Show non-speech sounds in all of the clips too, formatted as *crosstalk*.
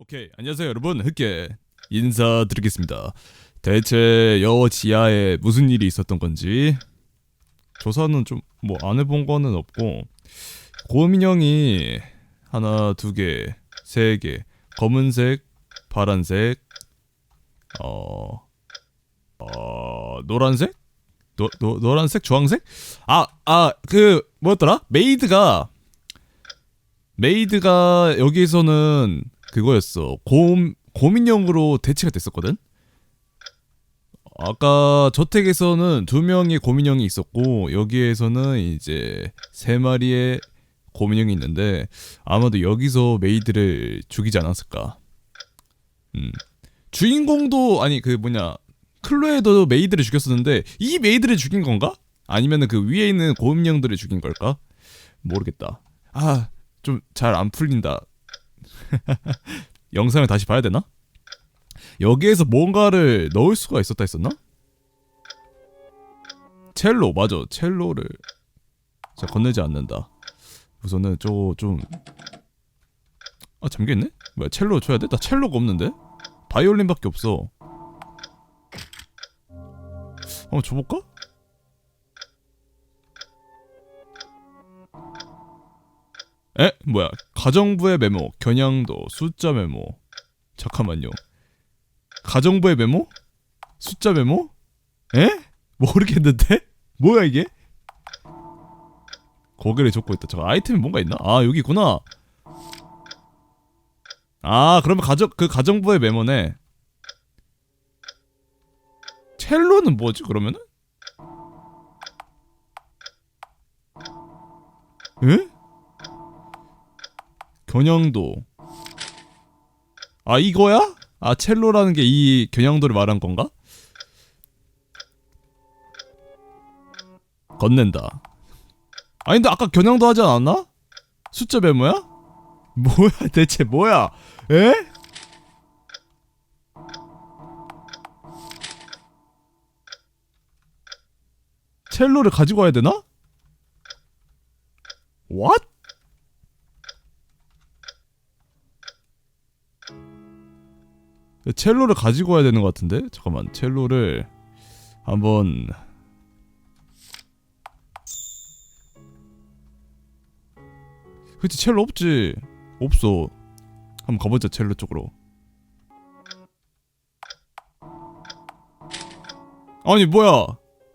오케이 안녕하세요 여러분 흑계 인사드리겠습니다 대체 여 지하에 무슨 일이 있었던 건지 조사는 좀 뭐 안 해본 거는 없고 고민형이 하나 두개세개 검은색 파란색 어... 어... 노란색? 노, 노, 노란색? 주황색? 아, 아, 그, 뭐였더라? 메이드가, 메이드가 여기에서는 그거였어. 곰, 고민형으로 대치가 됐었거든? 아까 저택에서는 두 명의 고민형이 있었고, 여기에서는 이제 세 마리의 고민형이 있는데, 아마도 여기서 메이드를 죽이지 않았을까. 음. 주인공도, 아니, 그 뭐냐, 클로에도 메이드를 죽였었는데, 이 메이드를 죽인 건가? 아니면은 그 위에 있는 고민형들을 죽인 걸까? 모르겠다. 아, 좀 잘 안 풀린다. *laughs* 영상을 다시 봐야 되나? 여기에서 뭔가를 넣을 수가 있었다 했었나? 첼로 맞아 첼로를 자 건네지 않는다 우선은 저좀 아 잠겨있네? 뭐야 첼로 쳐야 돼? 나 첼로가 없는데? 바이올린밖에 없어 한번 줘볼까? 에? 뭐야 가정부의 메모 겨냥도 숫자 메모 잠깐만요 가정부의 메모? 숫자 메모? 에? 모르겠는데? 뭐야 이게? 고개를 젓고 있다 저 아이템이 뭔가 있나? 아 여기 있구나 아 그러면 가정 그 가정부의 메모네 첼로는 뭐지 그러면은? 에? 겨냥도 아 이거야? 아 첼로라는 게 이 겨냥도를 말한 건가? 건넨다 아니 근데 아까 겨냥도 하지 않았나? 숫자 메모야? *laughs* 뭐야 대체 뭐야 에? 첼로를 가지고 와야 되나? What? 첼로를 가지고 와야 되는 것 같은데 잠깐만 첼로를 한번 그치 첼로 없지 없어 한번 가보자 첼로 쪽으로 아니 뭐야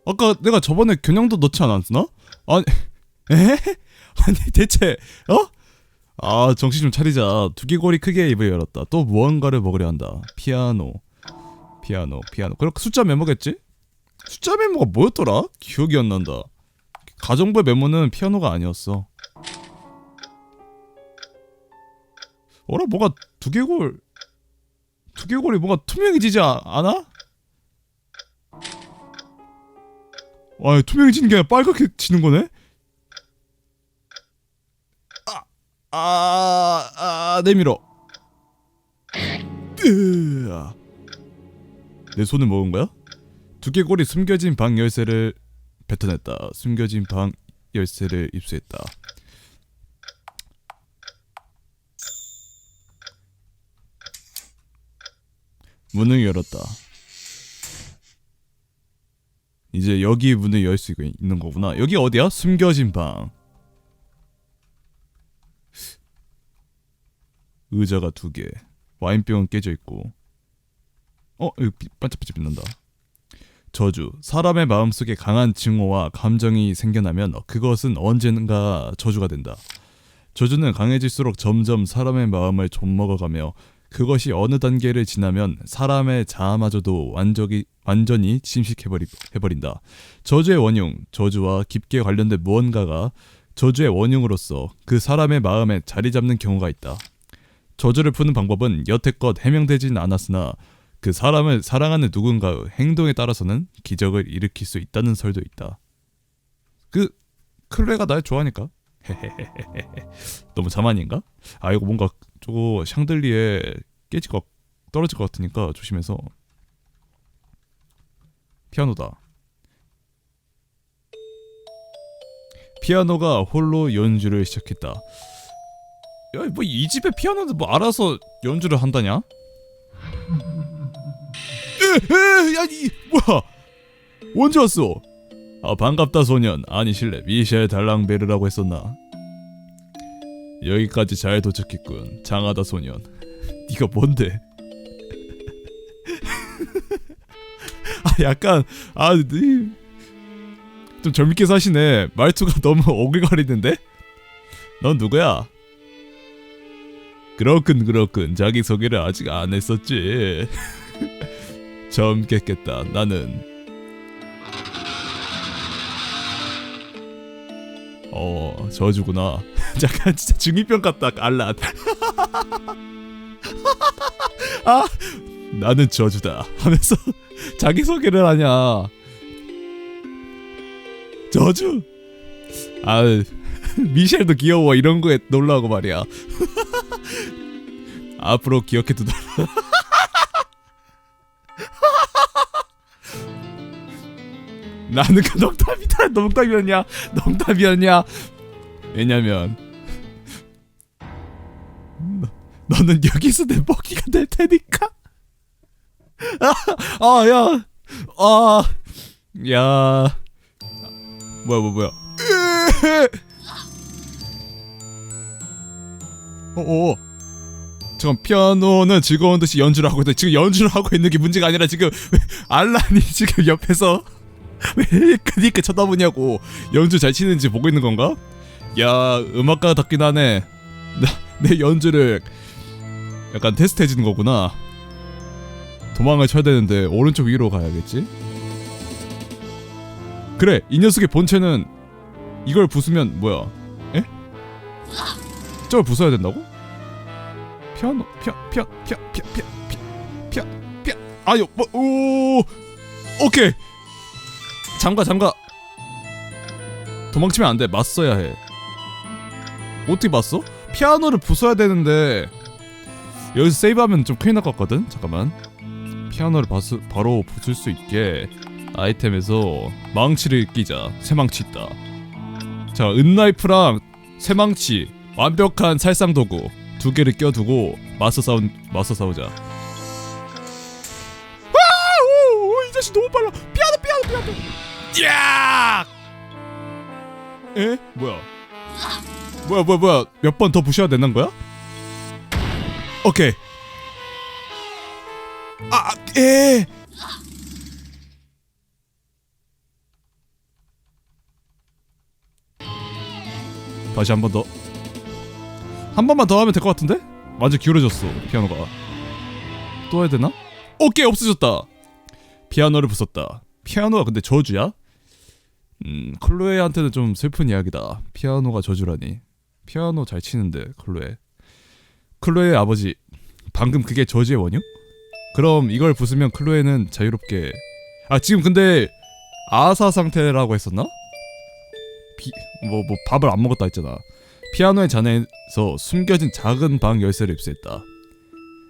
아까 내가 저번에 겨냥도 넣지 않았나? 아니 *laughs* 에? 아니 대체 어? 아 정신 좀 차리자 두개골이 크게 입을 열었다 또 무언가를 먹으려 한다 피아노 피아노 피아노 그럼 숫자 메모겠지? 숫자 메모가 뭐였더라? 기억이 안 난다 가정부의 메모는 피아노가 아니었어 어라 뭐가 두개골 두개골이 뭔가 투명해지지 아- 않아? 아 투명해지는 게 아니라 빨갛게 지는 거네? 아, 아, 내밀어. 으아. 내 손을 먹은 거야? 두개골이 숨겨진 방 열쇠를 뱉어냈다. 숨겨진 방 열쇠를 입수했다. 문을 열었다. 이제 여기 문을 열 수 있는 거구나. 여기 어디야? 숨겨진 방. 의자가 두 개, 와인병은 깨져 있고, 어, 여기 비- 반짝반짝 빛난다. 저주, 사람의 마음속에 강한 증오와 감정이 생겨나면 그것은 언젠가 저주가 된다. 저주는 강해질수록 점점 사람의 마음을 좀먹어가며 그것이 어느 단계를 지나면 사람의 자아마저도 완전히, 완전히 침식해버리, 해버린다. 저주의 원흉, 저주와 깊게 관련된 무언가가 저주의 원흉으로서 그 사람의 마음에 자리 잡는 경우가 있다. 저주를 푸는 방법은 여태껏 해명되진 않았으나 그 사람을 사랑하는 누군가의 행동에 따라서는 기적을 일으킬 수 있다는 설도 있다. 그 클레가 날 좋아하니까. *laughs* 너무 자만인가? 아 이거 뭔가 저거 샹들리에 깨질 것 떨어질 것 같으니까 조심해서. 피아노다. 피아노가 홀로 연주를 시작했다. 야 뭐 이 집에 피아노도 뭐 알아서 연주를 한다냐? 에 에 야 이 뭐야 언제 왔어? 아 반갑다 소년 아니 실례 미셸 달랑베르라고 했었나? 여기까지 잘 도착했군 장하다 소년 *laughs* 네가 뭔데? *laughs* 아 약간 아좀 젊게 사시네 말투가 *laughs* 너무 오글거리는데? 넌 누구야? 그렇군 그렇군. 자기소개를 아직 안 했었지. *laughs* 젊겠겠다 나는. 어 저주구나. *laughs* 잠깐 진짜 중2병 같다 알란. *laughs* 아 나는 저주다 하면서 자기소개를 하냐. 저주? 아 미셸도 귀여워. 이런 거에 놀라고 말이야 앞으로 기억해 두도록. *laughs* 나는 그 농담이다 농담이었냐? 농담이었냐? 왜냐면 너, 너는 여기서 내 먹이가 될 테니까. 아야아야. 야. 뭐야 뭐야 뭐야. 어 어 잠깐 피아노는 즐거운 듯이 연주를 하고 있다 지금 연주를 하고 있는 게 문제가 아니라 지금 왜 알란이 *laughs* 지금 옆에서 왜 그니까 쳐다보냐고 연주 잘 치는지 보고 있는 건가? 야 음악가답긴 하네 나, 내 연주를 약간 테스트 해주는 거구나 도망을 쳐야 되는데 오른쪽 위로 가야겠지? 그래 이 녀석의 본체는 이걸 부수면 뭐야 에? 저걸 부숴야 된다고? 피아노 피아 피아 피아 피아 피아 피아 피아 아유 뭐오 오케이. 잠가 잠가. 도망치면 안돼. 맞서야 해. 어떻게 맞서? 피아노를 부숴야 되는데. 여기서 세이브하면 좀 큰일 날 것 같거든? 잠깐만. 피아노를 바수, 바로 부술 수 있게 아이템에서 망치를 끼자. 새망치 있다. 자 은나이프랑 새망치. 완벽한 살상 도구. 두 개를 껴두고 맞서 싸우 맞서 싸우자 아! 오, 오, 이 자식 너무 빨라 피아노 피아노 피아노 야! 에? 뭐야 뭐야 뭐야 뭐야 몇 번 더 부셔야 되는 거야? 오케이 아, 에. 다시 한 번 더. 한 번만 더 하면 될 것 같은데? 완전 기울어졌어 피아노가. 또 해야 되나? 오케이 없어졌다. 피아노를 부쉈다. 피아노가 근데 저주야? 음, 클로에한테는 좀 슬픈 이야기다. 피아노가 저주라니. 피아노 잘 치는데 클로에. 클로에의 아버지. 방금 그게 저주의 원흉? 그럼 이걸 부수면 클로에는 자유롭게 아 지금 근데 아사 상태라고 했었나? 뭐뭐 밥을 안 먹었다 했잖아 피아노의 잔에서 숨겨진 작은 방 열쇠를 입수했다.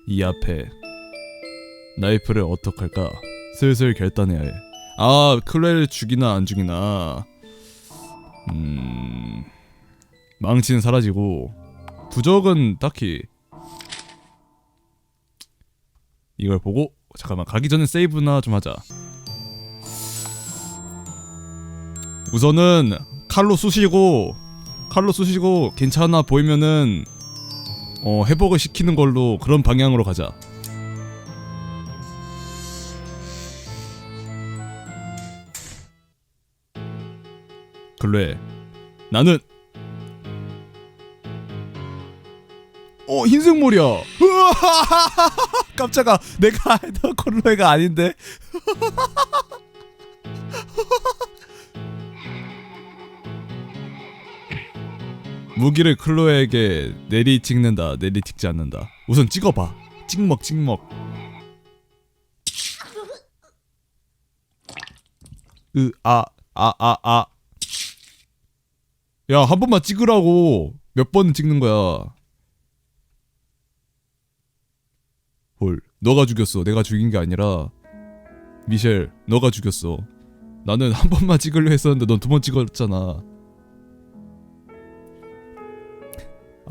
이 앞에 나이프를 어떡할까? 슬슬 결단해야 해 아 클로에를 죽이나 안 죽이나. 음 망치는 사라지고 부적은 딱히. 이걸 보고 잠깐만 가기 전에 세이브나 좀 하자. 우선은 칼로 쑤시고 칼로 쑤시고 괜찮아 보이면은 어 회복을 시키는 걸로 그런 방향으로 가자. 글래 나는 어 흰색 머리야. *laughs* 깜짝아 내가 *laughs* 알던 콜로에가 아닌데. *laughs* 무기를 클로에에게 내리 찍는다 내리 찍지 않는다. 우선 찍어봐. 찍먹 찍먹. 으아 아 아 아. 야 한 번만 찍으라고. 몇번 찍는 거야? 헐 너가 죽였어. 내가 죽인 게 아니라. 미셸 너가 죽였어. 나는 한 번만 찍으려 했었는데 넌 두 번 찍었잖아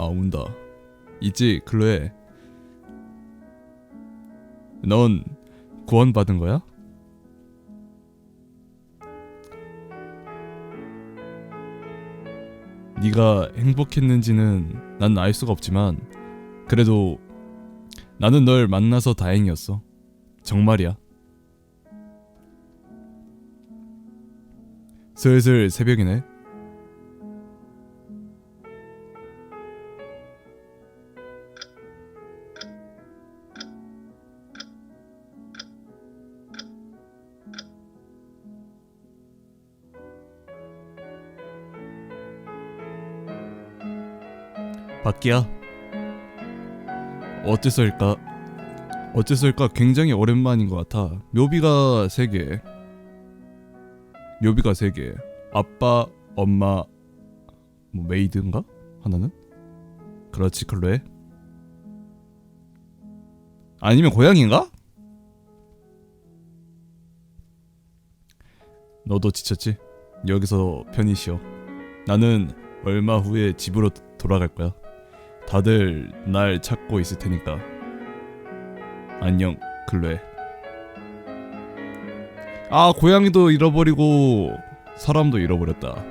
아 운다 있지 클로에 넌 구원받은 거야? 네가 행복했는지는 난 알 수가 없지만 그래도 나는 널 만나서 다행이었어. 정말이야. 슬슬 새벽이네. 밖이야. 어째서일까? 어째서일까? 굉장히 오랜만인 것 같아. 묘비가 세 개. 묘비가 세 개. 아빠, 엄마, 뭐 메이드인가? 하나는? 그렇지, 클로에. 아니면 고양인가? 너도 지쳤지? 여기서 편히 쉬어. 나는 얼마 후에 집으로 돌아갈 거야. 다들 날 찾고 있을 테니까. 안녕, 클로에. 아, 고양이도 잃어버리고 사람도 잃어버렸다.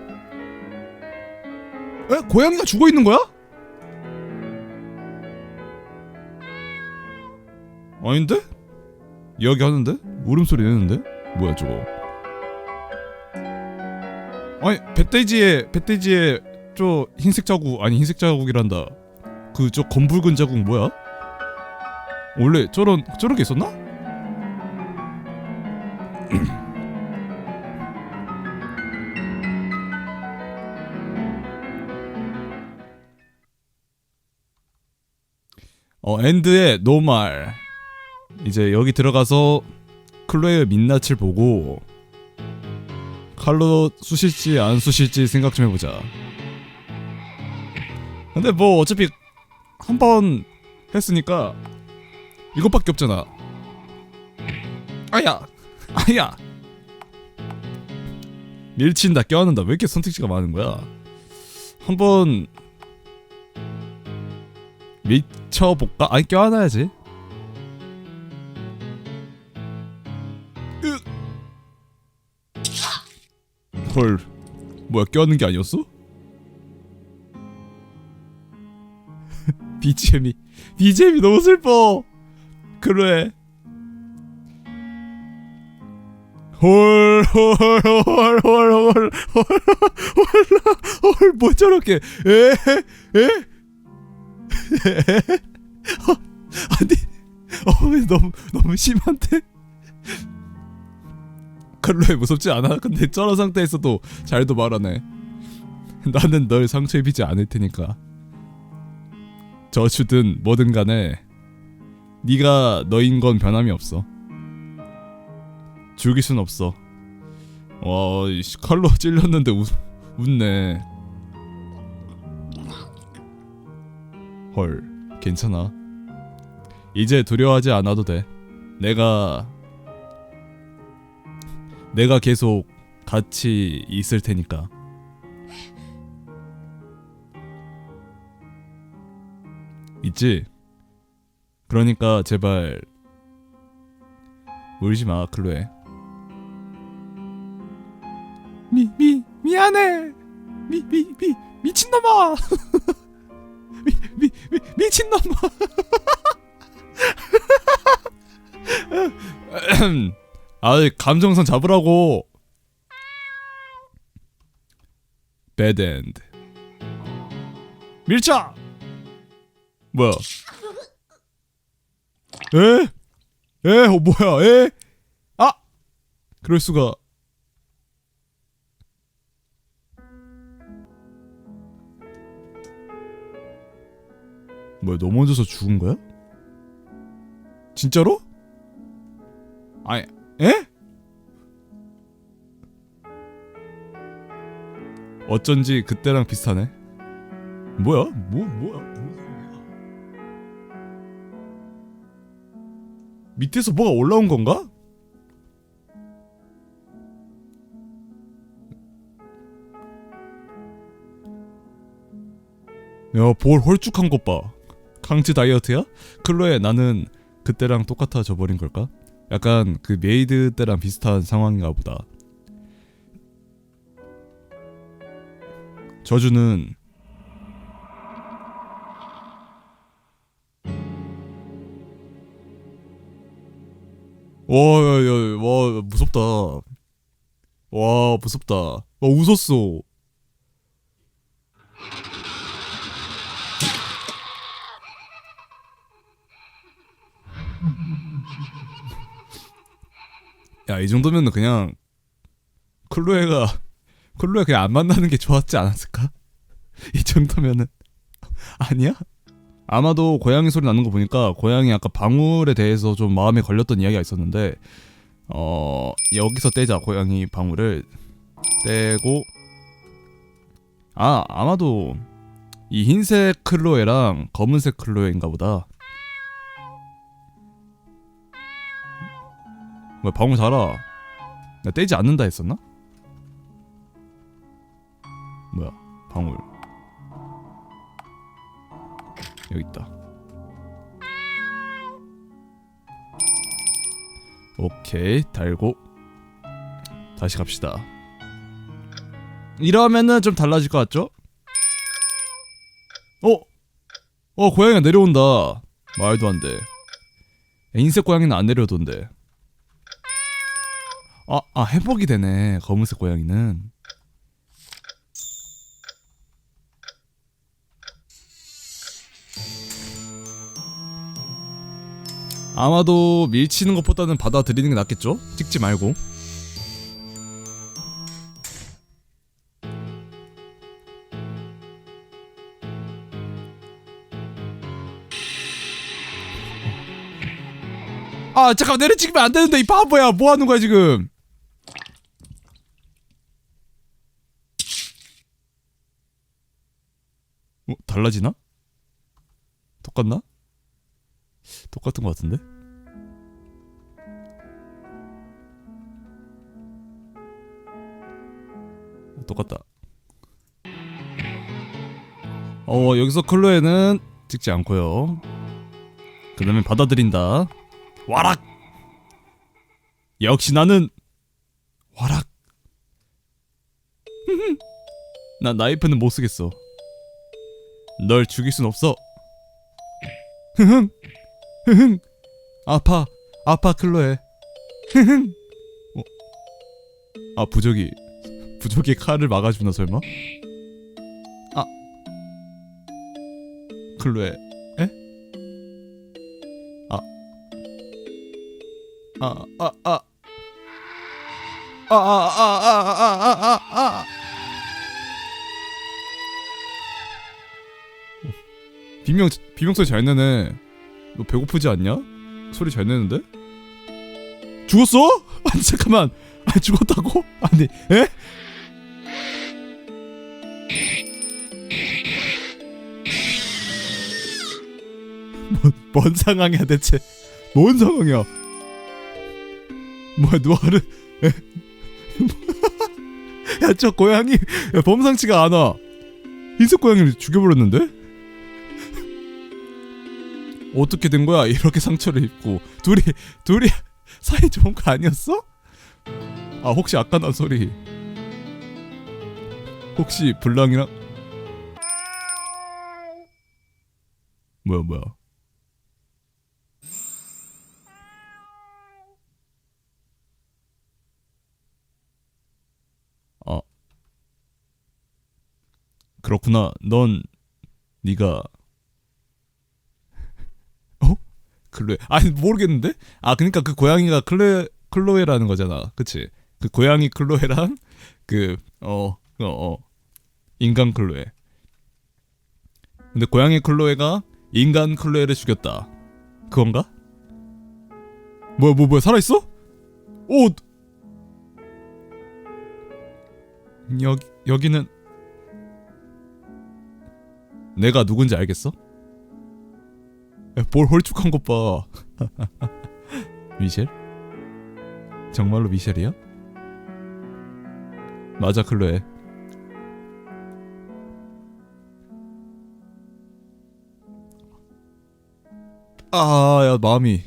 에? 고양이가 죽어 있는 거야? 아닌데? 이야기하는데? 울음소리 내는데? 뭐야 저거? 아니 배돼지에 배돼지에 저 흰색 자국 아니 흰색 자국이란다. 그 저 검붉은 자국 뭐야? 원래 저런 저런 게 있었나? *clears throat* 어 엔드의 노말 이제 여기 들어가서 클로에의 민낯을 보고 칼로 쑤실지 안 쑤실지 생각 좀 해보자. 근데 뭐 어차피 한 번 했으니까 이것밖에 없잖아. 아야, 아야. 밀친다, 껴안는다. 왜 이렇게 선택지가 많은 거야? 한번 밀쳐볼까? 아니 껴안아야지. 으. 헐, 뭐야 껴안는 게 아니었어? BGM이 BGM이 너무 슬퍼. 그래. 헐헐헐헐헐헐헐헐헐뭐 저렇게 에에 아니 어 너무 너무 심한데 칼로에 무섭지 않아 근데 저런 상태에서도 잘도 말하네 나는 널 상처 입히지 않을 테니까 저주든 뭐든 간에 네가 너인 건 변함이 없어. 죽일 순 없어. 와 칼로 *laughs* 찔렸는데 웃, 웃네. 헐 괜찮아. 이제 두려워하지 않아도 돼. 내가 내가 계속 같이 있을 테니까 있지? 그러니까 제발 울지 마 클로에. 미 미 미안해. 미 미 미 미친놈아. *laughs* 미 미 미 미친놈아. *laughs* 아 감정선 잡으라고. 배드엔드 밀착 뭐야 에? 에? 어 뭐야 에? 아! 그럴 수가 뭐야 넘어져서 죽은 거야? 진짜로? 아니 에? 어쩐지 그때랑 비슷하네 뭐야? 뭐 뭐야? 밑에서 뭐가 올라온 건가? 야, 볼 홀쭉한 것 봐. 강제 다이어트야? 클로에 나는 그때랑 똑같아져 버린 걸까? 약간 그 메이드 때랑 비슷한 상황인가 보다. 저주는 와야야 와 무섭다. 와 무섭다. 와 웃었어. 야 이 정도면 은 그냥 클로에가 클로에 그냥 안 만나는 게 좋았지 않았을까? 이 정도면은 아니야? 아마도 고양이 소리 나는 거 보니까 고양이 아까 방울에 대해서 좀 마음에 걸렸던 이야기가 있었는데 어 여기서 떼자 고양이 방울을. 떼고. 아 아마도 이 흰색 클로에랑 검은색 클로에인가 보다. 왜 방울 살아 나 떼지 않는다 했었나? 뭐야 방울 여기 있다. 오케이 달고. 다시 갑시다. 이러면은 좀 달라질 것 같죠? 어? 어 고양이가 내려온다. 말도 안 돼. 흰색 고양이는 안 내려오던데. 아, 아 회복이 되네 검은색 고양이는 아마도 밀치는 것보다는 받아들이는 게 낫겠죠? 찍지 말고 아 잠깐 내려 찍으면 안 되는데 이 바보야 뭐 하는 거야 지금 어 달라지나? 똑같나? 똑같은 것 같은데? 어, 똑같다. 어 여기서 클로에는 찍지 않고요. 그 다음에 받아들인다. 와락. 역시 나는 와락. *laughs* 나 나이프는 못 쓰겠어. 널 죽일 순 없어. *laughs* 흐흥. 흐흥. 아파. 아파 클로에. 흐흥. 어? 아 부적이 부적이 칼을 막아주나 설마? 아. 클로에. 에? 아. 아, 아, 아. 아, 아, 아, 아, 아, 아, 아, 아. 비명 비명 소리 잘 내네. 너 배고프지 않냐? 소리 잘 내는데? 죽었어? *laughs* 아니 잠깐만. 아 죽었다고? *laughs* 아니 에? 뭔, 뭔 상황이야 대체? 뭔 상황이야? 뭐야 누아르? *laughs* 야저 고양이 야, 범상치가 않아. 흰색 고양이를 죽여버렸는데? 어떻게 된 거야? 이렇게 상처를 입고 둘이 둘이 *laughs* 사이 좋은 거 아니었어? 아 혹시 아까 난 소리 혹시 블랑이랑 뭐야 뭐야 아 그렇구나 넌 네가 클로에. 아니 모르겠는데? 아 그러니까 그 고양이가 클로에 클로에라는 거잖아. 그치? 그 고양이 클로에랑 그 어 어, 어, 인간 클로에. 근데 고양이 클로에가 인간 클로에를 죽였다. 그건가? 뭐야 뭐 뭐야 살아 있어? 오 여기 여기는 내가 누군지 알겠어? 야, 볼 홀쭉한 것 봐. *laughs* 미셸? 정말로 미셸이야? 맞아 클로에. 아, 야 마음이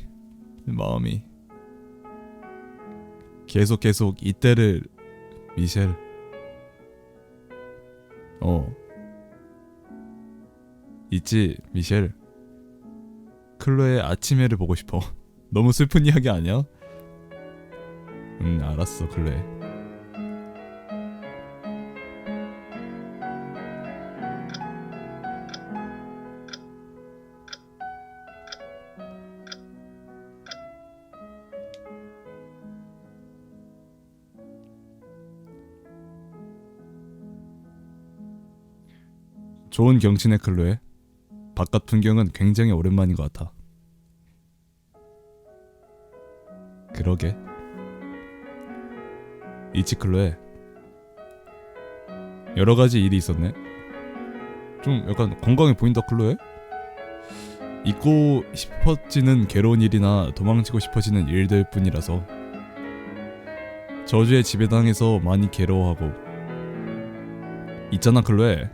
마음이 계속 계속 이때를 미셸 어 있지 미셸 클로의 아침해를 보고 싶어. *laughs* 너무 슬픈 이야기 아니야? 응 알았어 클로에. 좋은 경치네 클로에 바깥 풍경은 굉장히 오랜만인 것 같아. 그러게. 이치 클로에 여러 가지 일이 있었네. 좀 약간 건강해 보인다 클로에? 잊고 싶어지는 괴로운 일이나 도망치고 싶어지는 일들 뿐이라서. 저주에 지배당해서 많이 괴로워하고. 있잖아 클로에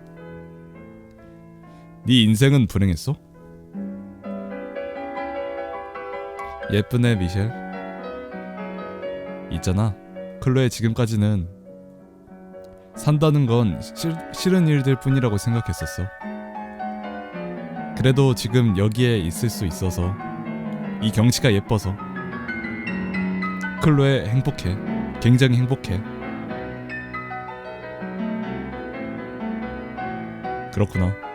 네 인생은 불행했어? 애 미셸. 있잖아. 클로에 지금까지는 산다는 건 싫, 싫은 일들 뿐이라고 생각했었어. 그래도 지금 여기에 있을 수 있어서 이 경치가 예뻐서 클로에 행복해. 굉장히 행복해. 그렇구나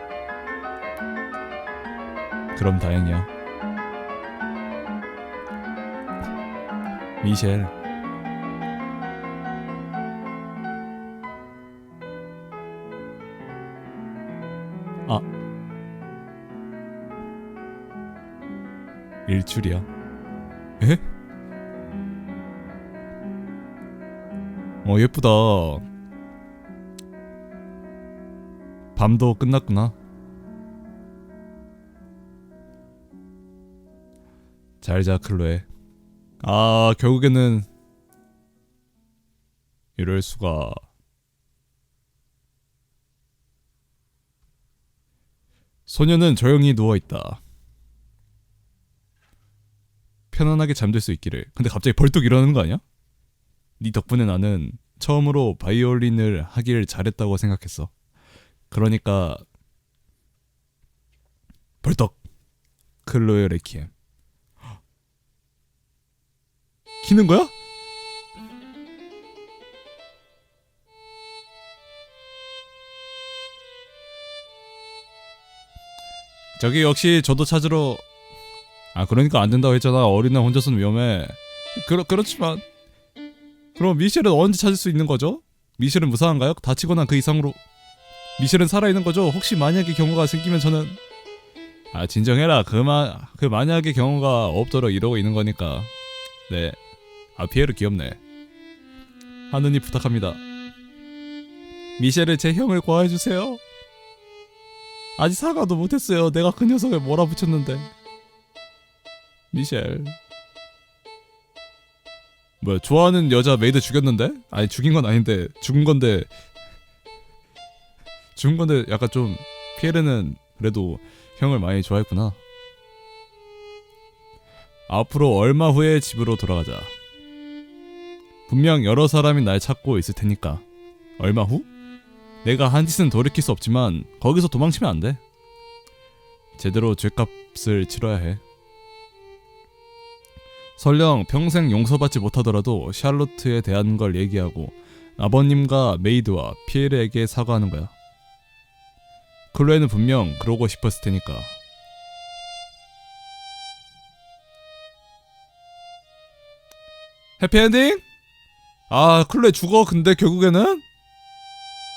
그럼 다행이야. 미셸. 아. 일출이야. 에? 어, 예쁘다. 밤도 끝났구나. 잘자 클로에. 아 결국에는 이럴 수가. 소녀는 조용히 누워 있다. 편안하게 잠들 수 있기를. 근데 갑자기 벌떡 일어나는 거 아니야? 네 덕분에 나는 처음으로 바이올린을 하길 잘했다고 생각했어. 그러니까 벌떡 클로에 레키엠 키는 거야? 저기 역시 저도 찾으러 아 그러니까 안 된다고 했잖아 어린 날 혼자서는 위험해 그렇 그렇지만 그럼 미셸은 언제 찾을 수 있는 거죠? 미셸은 무사한가요? 다치거나 그 이상으로 미셸은 살아있는 거죠? 혹시 만약에 경우가 생기면 저는 아 진정해라 그만 그 만약에 경우가 없도록 이러고 있는 거니까 네 아 피에르 귀엽네. 하느님 부탁합니다. 미셸을 제 형을 구해 주세요. 아직 사과도 못했어요. 내가 그 녀석을 몰아붙였는데. 미셸. 뭐야 좋아하는 여자 메이드 죽였는데? 아니 죽인 건 아닌데 죽은 건데. 죽은 건데 약간 좀 피에르는 그래도 형을 많이 좋아했구나. 앞으로 얼마 후에 집으로 돌아가자 분명 여러 사람이 날 찾고 있을 테니까. 얼마 후? 내가 한 짓은 돌이킬 수 없지만 거기서 도망치면 안 돼. 제대로 죄값을 치러야 해. 설령 평생 용서받지 못하더라도 샬로트에 대한 걸 얘기하고 아버님과 메이드와 피에르에게 사과하는 거야. 클로에는 분명 그러고 싶었을 테니까. 해피엔딩? 아 클레 죽어 근데 결국에는?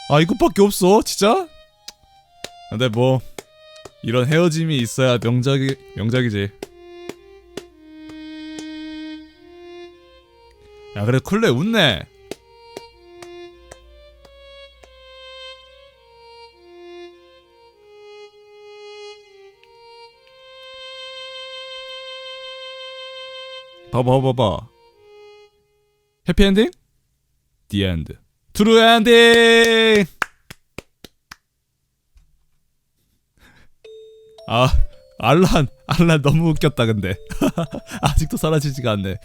아 이것밖에 없어 진짜? 근데 뭐 이런 헤어짐이 있어야 명작이 명작이지. 야 그래 클레 웃네. 봐봐 봐봐. 해피엔딩? The end. 트루 엔딩! 아, 알란 알란 너무 웃겼다 근데 *laughs* 아직도 사라지지가 않네